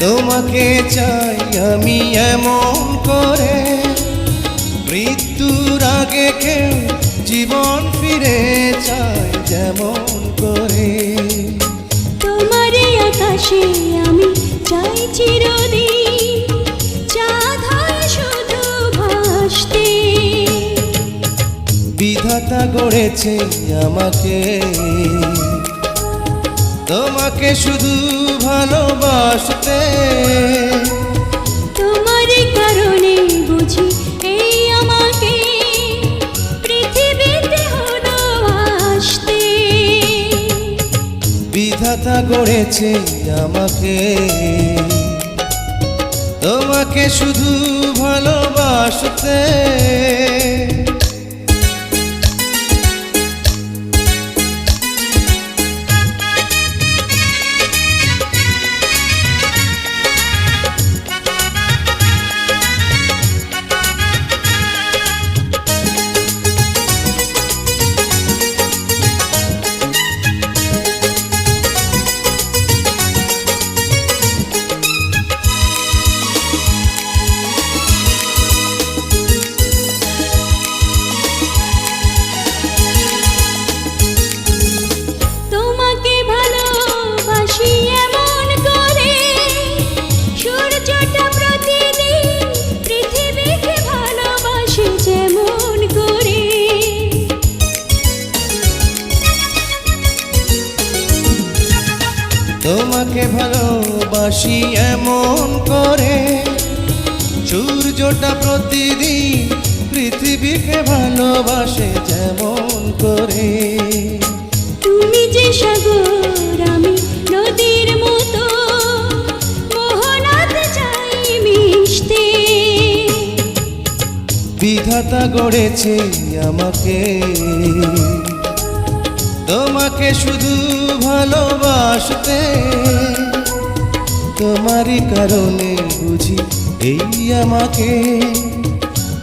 তোমাকে চাই আমি এমন করে। মৃত্যুর আগে কেউ জীবন ফিরে চাই যেমন করে। তোমারই আকাশে আমি চাই চিরদিন। চাঁদ শুধু ভাসতে। বিধাতা গড়েছে আমাকে। তোমাকে শুধু ভালোবাসতে। তোমারই কারণে বুঝি এই আমাকে পৃথিবীতে হলো আসতে। বিধাতা গড়েছে আমাকে। তোমাকে শুধু ভালোবাসতে। তোমাকে ভালোবাসি এমন করে। সূর্যটা প্রতিদিন পৃথিবীকে ভালোবাসে যেমন করে। তুমি যে সাগর আমি নদীর মতো। মোহনাতে চাই মিশতে। বিধাতা গড়েছে আমাকে। তোমাকে শুধু ভালোবাসতে তোমারই কারণে বুঝি এই আমাকে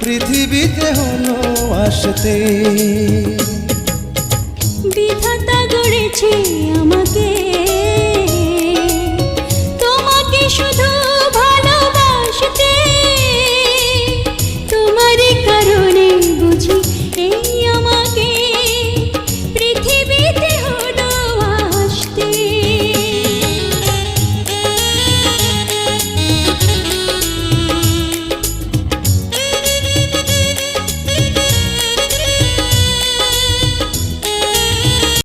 পৃথিবীতে হলো আসতে। বিধাতা গড়েছে